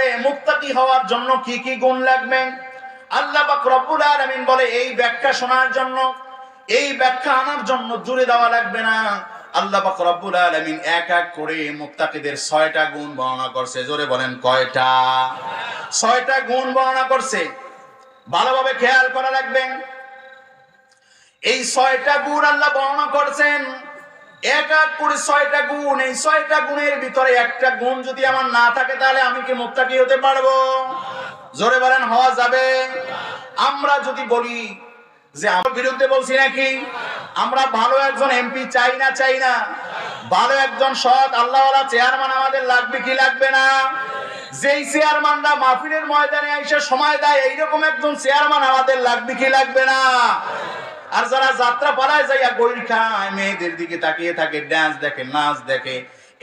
লাগবে মুক্তাকি হওয়ার জন্য কি কি গুণ লাগবে? আল্লাহ পাক রব্বুল আলামিন বলে, এই ব্যাখ্যা শোনার জন্য, এই ব্যাখ্যা আনার জন্য জুড়ে দেওয়া লাগবে না। আল্লাহ পাক রব্বুল আলামিন এক এক করে মুত্তাকিদের ছয়টা গুণ বর্ণনা করছে। জোরে বলেন, কয়টা? ছয়টা গুণ বর্ণনা করছে। ভালোভাবে খেয়াল করা লাগবে। এই ছয়টা গুণ আল্লাহ বর্ণনা করছেন। এক এক করে ছয়টা গুণ, এই ছয়টা গুণের ভিতরে একটা গুণ যদি আমার না থাকে, তাহলে আমি কি মুক্তাকি হতে পারব? জোরে বলেন, হওয়া যাবে। আমরা যদি বলি যে আমার বিরুদ্ধে বলছি নাকি? আমরা ভালো একজন এমপি চাই না চাই না। ভালো একজন সৎ আল্লাহওয়ালা চেয়ারম্যান আমাদের লাগবে কি লাগবে না? যেই চেয়ারম্যানরা মাহফিলের ময়দানে এসে সময় দেয়, এইরকম একজন চেয়ারম্যান আমাদের লাগবে কি লাগবে না? আর যারা যাত্রা পালায় যাইয়া গইর খায়, মেয়েদের দিকে তাকিয়ে থাকে ড্যান্স দেখে, নাচ দেখে,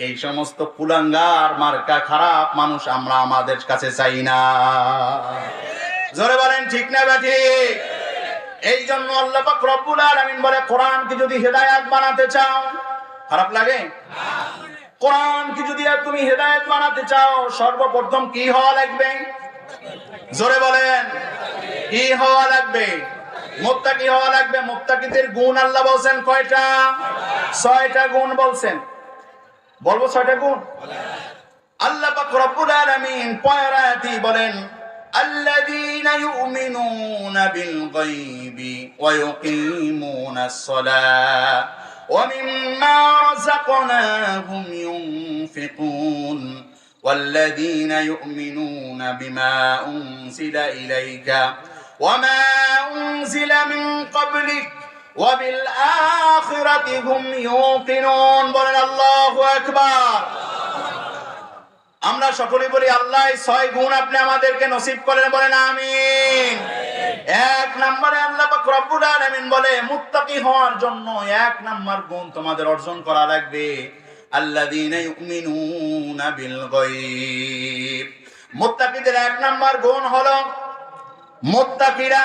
এই সমস্ত কুলাঙ্গার মার্কা খারাপ মানুষ আমরা আমাদের কাছে চাই না। জোরে বলেন, ঠিক না ব্যাঠি এই জন্য আল্লাহ পাক রব্বুল আলামিন বলে, কোরআনকে যদি হেদায়েত বানাতে চাও, খারাপ লাগে? কোরআন কি যদি তুমি হেদায়েত বানাতে চাও, সর্বপ্রথম কি হওয়া লাগবে? জোরে বলেন, কি হওয়া লাগবে? মোত্তাকি হওয়া লাগবে মোত্তাকিদের গুণ আল্লাহ বলছেন কয়টা ছয়টা গুণ বলছেন বলব ছয়টা গুণ আল্লাহ পাক রব্বুল আলামিন পয়রাতি বলেন الذين يؤمنون بالغيب ويقيمون الصلاة ومما رزقناهم ينفقون والذين يؤمنون بما أنزل إليك وما أنزل من قبلك وبالآخرة هم يوقنون بلن الله أكبر আমরা সকলে বলি আল্লাহ এই ছয় গুণ আপনি আমাদেরকে নসিব করেন বলেন আমিন এক নম্বরে আল্লাহ পাক রব্বুল আলামিন বলে মুত্তাকি হওয়ার জন্য এক নাম্বার গুণ তোমাদের অর্জন করা লাগবে আল্লাযীনা ইউমিনুনা বিল গায়ব মুত্তাকিদের এক নাম্বার গুণ হলো মুত্তাকিরা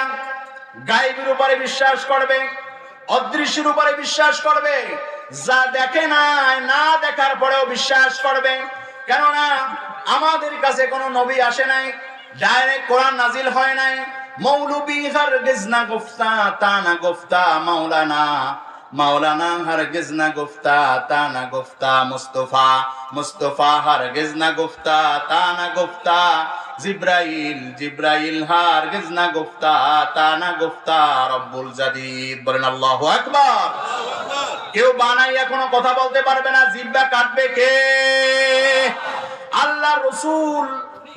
গায়েবের উপরে বিশ্বাস করবে, অদৃশ্যের উপরে বিশ্বাস করবে, যা দেখে নাই, না দেখার পরেও বিশ্বাস করবে। কেননা আমাদের কাছে কোনো নবী আসে নাই ডাইরেক্ট কোরআন নাজিল হয় নাই। মৌলবি হারগিজ না গুফতা, তা না গুফতা মাওলানা। মাওলানা হারগিজ না গুফতা, তা না গুফতা মুস্তফা। মুস্তফা হারগিজ না গুফতা, তা না গুফতা। জিব্রাইল জিব্রাইল হারগিজ না গুফতা, তা না গুফতা, রব্বুল জাদিদ। বলেন, আল্লাহু আকবার। কেউ বানাইয়া কোনো কথা বলতে পারবে না জিব্বা কাটবে কে? আল্লাহ রসুল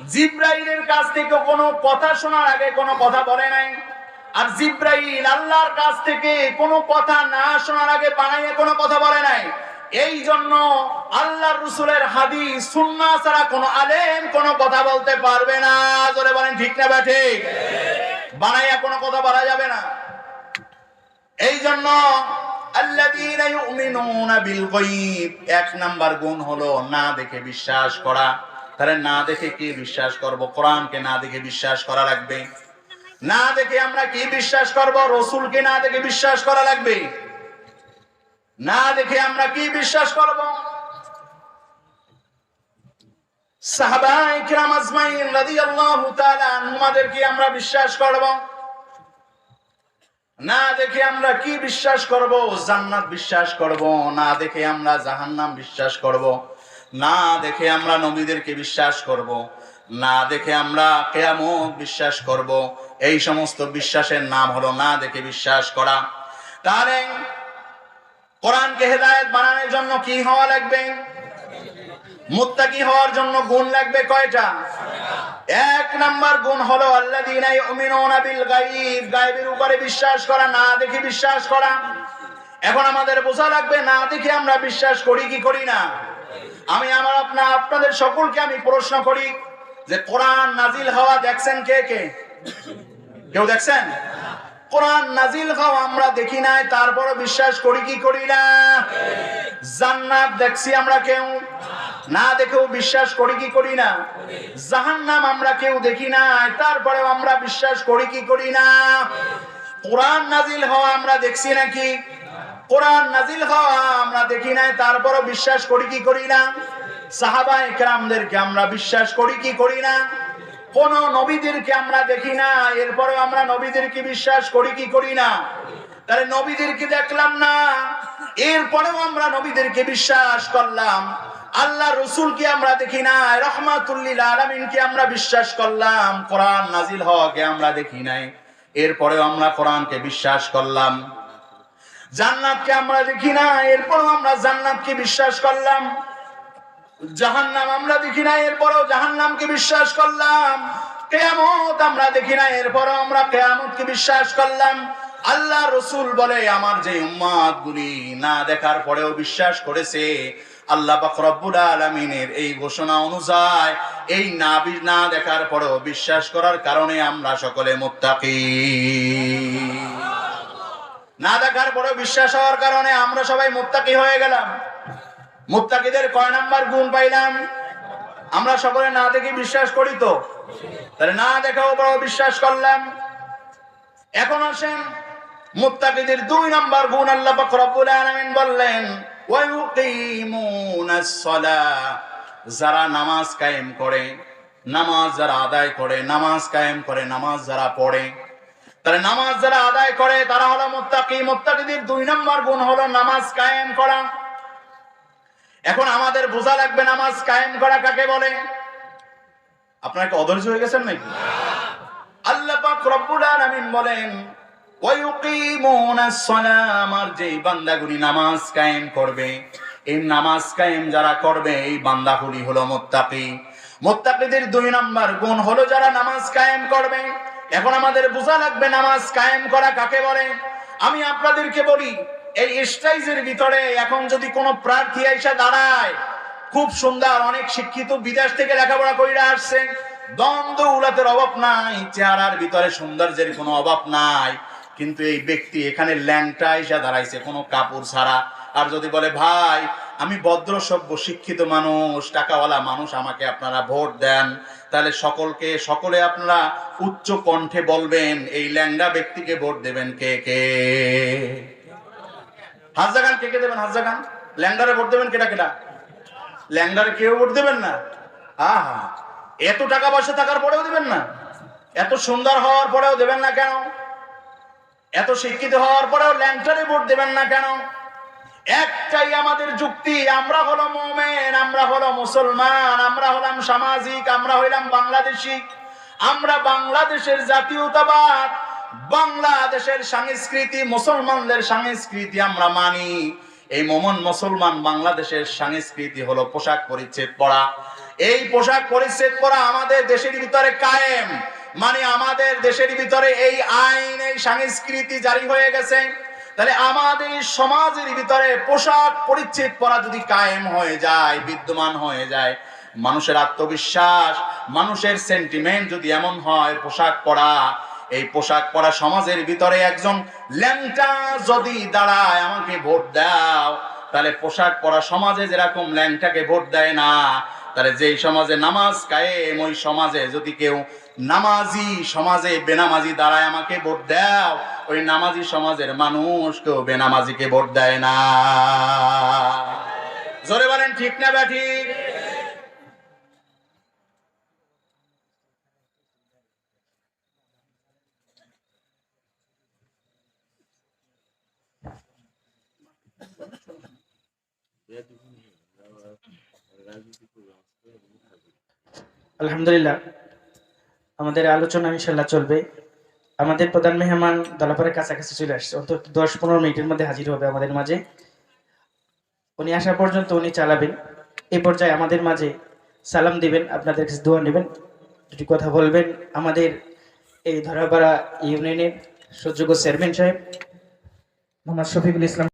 জিব্রাইলের কাছ থেকে কোনো কথা শোনার আগে কোনো কথা বলে নাই। আর জিব্রাইল আল্লাহর কাছ থেকে কোনো কথা না শোনার আগে বানাইয়া কোনো কথা বলে নাই। এই জন্য আল্লাহ রসুলের হাদিস সুন্না ছাড়া কোনো আলেম কোনো কথা বলতে পারবে না। জোরে বলেন, ঠিক না বা ঠিক? বানাইয়া কোনো কথা বলা যাবে না। এই জন্য এক নাম্বার গুণ হলো না দেখে বিশ্বাস করা। তাহলে না দেখে কি বিশ্বাস করব? কোরআনকে না দেখে বিশ্বাস করা লাগবে? না দেখে আমরা কি বিশ্বাস করব? রসুলকে না দেখে বিশ্বাস করা লাগবে? না দেখে আমরা কি বিশ্বাস করব? আমরা বিশ্বাস করব? না দেখে আমরা কি বিশ্বাস করব? জান্নাত বিশ্বাস করব। না দেখে আমরা জাহান্নাম বিশ্বাস করব। না দেখে আমরা নবীদেরকে বিশ্বাস করব। না দেখে আমরা কেয়ামত বিশ্বাস করব। এই সমস্ত বিশ্বাসের নাম হলো না দেখে বিশ্বাস করা। তাহলে কোরআনকে হেদায়েত বানানোর জন্য কি হওয়া লাগবে? মুত্তাকি হওয়ার জন্য গুণ লাগবে কয়টা? এক নাম্বার গুণ হলো আল্লাযীনা উপরে বিশ্বাস করা, না দেখে বিশ্বাস করা। এখন আমাদের বোঝা লাগবে, না দেখে আমরা বিশ্বাস করি কি করি না? আমি আমার আপনা, আপনাদের সকলকে আমি প্রশ্ন করি যে কোরআন নাজিল হওয়া দেখছেন কে কে? কেউ দেখছেন? কোরআন নাজিল হওয়া আমরা দেখি নাই, তারপরও বিশ্বাস করি, কি করি না? জান্নাত দেখছি আমরা কেউ, না দেখেও বিশ্বাস করি, কি করি না? জাহান্নাম আমরা কেউ দেখি নাই, তারপরেও আমরা বিশ্বাস করি, কি করি না? কোরআন নাজিল হওয়া আমরা দেখছি নাকি? কোরআন নাজিল হওয়া আমরা দেখি নাই, তারপরও বিশ্বাস করি, কি করি না? সাহাবা একরামদেরকে আমরা বিশ্বাস করি, কি করি না? কোন নবীদেরকে আমরা দেখি না, এরপরেও আমরা নবীদেরকে বিশ্বাস করি কি করি না? তাহলে নবীদেরকে দেখলাম না, এরপরেও আমরা নবীদেরকে বিশ্বাস করলাম। আল্লাহ রসুলকে আমরা দেখি না, রহমাতুল্লিল আলমিনকে আমরা বিশ্বাস করলাম। কোরআন নাজিল হকে আমরা দেখি নাই, এরপরেও আমরা কোরআনকে বিশ্বাস করলাম। জান্নাতকে আমরা দেখি না, এরপরও আমরা জান্নাতকে বিশ্বাস করলাম। জাহান্নাম আমরা দেখি না, এরপরও জাহান্নামকে বিশ্বাস করলাম। কেয়ামত আমরা দেখি না, এরপরও আমরা কেয়ামতকে বিশ্বাস করলাম। আল্লাহ রসুল বলে, আমার যে উম্মাদ গুলি না দেখার পরেও বিশ্বাস করেছে, আল্লাহ রব্বুল আলমিনের এই ঘোষণা অনুযায়ী এই না না দেখার পরেও বিশ্বাস করার কারণে আমরা সকলে মুত্তাকি। না দেখার পরেও বিশ্বাস হওয়ার কারণে আমরা সবাই মুত্তাকি হয়ে গেলাম। মুত্তাকিদের কয় নাম্বার গুণ পাইলাম? আমরা সকলে না দেখে বিশ্বাস করি তো? তাহলে না দেখাও বড় বিশ্বাস করলাম। এখন আসেন মুত্তাকিদের দুই নাম্বার গুণ আল্লাহ রব্বুল আলামিন বললেন যারা নামাজ কায়েম করে, নামাজ যারা আদায় করে, নামাজ কায়েম করে, নামাজ যারা পড়ে। তাহলে নামাজ যারা আদায় করে, তারা হলো মুত্তাকি। মুত্তাকিদের দুই নম্বর গুণ হলো নামাজ কায়েম করা। এখন আমাদের বোঝা লাগবে নামাজ কায়েম করা কাকে বলে? আপনার কি অধৈর্য হয়ে গেছেন নাকি? আল্লাহ পাক রব্বুল আলামিন বলেন আমার যে বান্দাগুলি নামাজ কায়েম করবে, এই নামাজ কায়েম যারা করবে, এই বান্দাগুলি হলো মুত্তাকি। মুত্তাকিদের দুই নাম্বার গুণ হলো যারা নামাজ কায়েম করবে। এখন আমাদের বোঝা লাগবে নামাজ কায়েম করা কাকে বলে? আমি আপনাদেরকে বলি এই স্টাইজের ভিতরে এখন যদি কোনো প্রার্থী এসে দাঁড়ায়, খুব সুন্দর, অনেক শিক্ষিত, বিদেশ থেকে লেখাপড়া কইরা আসছে, দ্বন্দ্ব, উলাতের অভাব নাই, চেহারার ভিতরে সৌন্দর্যের কোনো অভাব নাই, কিন্তু এই ব্যক্তি এখানে ল্যাংটা এসে দাঁড়াইছে, কোনো কাপড় ছাড়া। আর যদি বলে, ভাই, আমি ভদ্র, সভ্য, শিক্ষিত মানুষ, টাকাওয়ালা মানুষ, আমাকে আপনারা ভোট দেন। তাহলে সকলকে, সকলে আপনারা উচ্চ কণ্ঠে বলবেন, এই ল্যাংড়া ব্যক্তিকে ভোট দেবেন কে কে? হাজাগান কে কে দেবেন হাজাগান ল্যাংডারে ভোট দেবেন কেটা কেটা ল্যাংডারে কেউ ভোট দেবেন না। আহা, এত টাকা পয়সা থাকার পরেও দেবেন না। এত সুন্দর হওয়ার পরেও দেবেন না কেন? এত শিক্ষিত হওয়ার পরেও ল্যাংটারে ভোট দেবেন না কেন? একটাই আমাদের যুক্তি, আমরা হলো মোমেন, আমরা হলো মুসলমান, আমরা হলাম সামাজিক, আমরা হইলাম বাংলাদেশি আমরা বাংলাদেশের জাতীয়তাবাদ। বাংলাদেশের সংস্কৃতি, মুসলমানদের সংস্কৃতি আমরা মানি। এই মোমন মুসলমান বাংলাদেশের সংস্কৃতি হলো পোশাক পরিচ্ছেদ পরা। এই পোশাক পরিচ্ছেদ পরা আমাদের দেশের ভিতরে কায়েম। মানে আমাদের দেশের ভিতরে এই আইন, এই সংস্কৃতি জারি হয়ে গেছে। তাহলে আমাদের সমাজের ভিতরে পোশাক পরিচ্ছেদ পরা যদি কায়েম হয়ে যায়, বিদ্যমান হয়ে যায়, মানুষের আত্মবিশ্বাস, মানুষের সেন্টিমেন্ট যদি এমন হয়, পোশাক পরা এই পোশাক পরা সমাজের ভিতরে একজন ল্যাংটা যদি দাঁড়ায়, আমাকে ভোট দাও। তাহলে পোশাক পরা সমাজে যেরকম ল্যাংটাকে ভোট দেয় না, তাহলে যেই সমাজে নামাজ কায়েম, ওই সমাজে যদি কেউ নামাজি সমাজে বেনামাজি দাঁড়ায়, আমাকে ভোট দাও। ওই নামাজি সমাজের মানুষ কেউ বেনামাজিকে ভোট দেয় না। জোরে বলেন, ঠিক না বা আলহামদুলিল্লাহ, আমাদের আলোচনা ইনশাল্লাহ চলবে। আমাদের প্রধান মেহমান দলাপাড়ের কাছাকাছি চলে আসছে, অন্তত দশ পনেরো মিনিটের মধ্যে হাজির হবে আমাদের মাঝে। উনি আসা পর্যন্ত উনি চালাবেন। এই পর্যায়ে আমাদের মাঝে সালাম দিবেন, আপনাদের কাছে দোয়া নেবেন। দুটি কথা বলবেন। আমাদের এই ধরাপাড়া ইউনিয়নের সুযোগ্য চেয়ারম্যান সাহেব, মোহাম্মদ শফিকুল ইসলাম।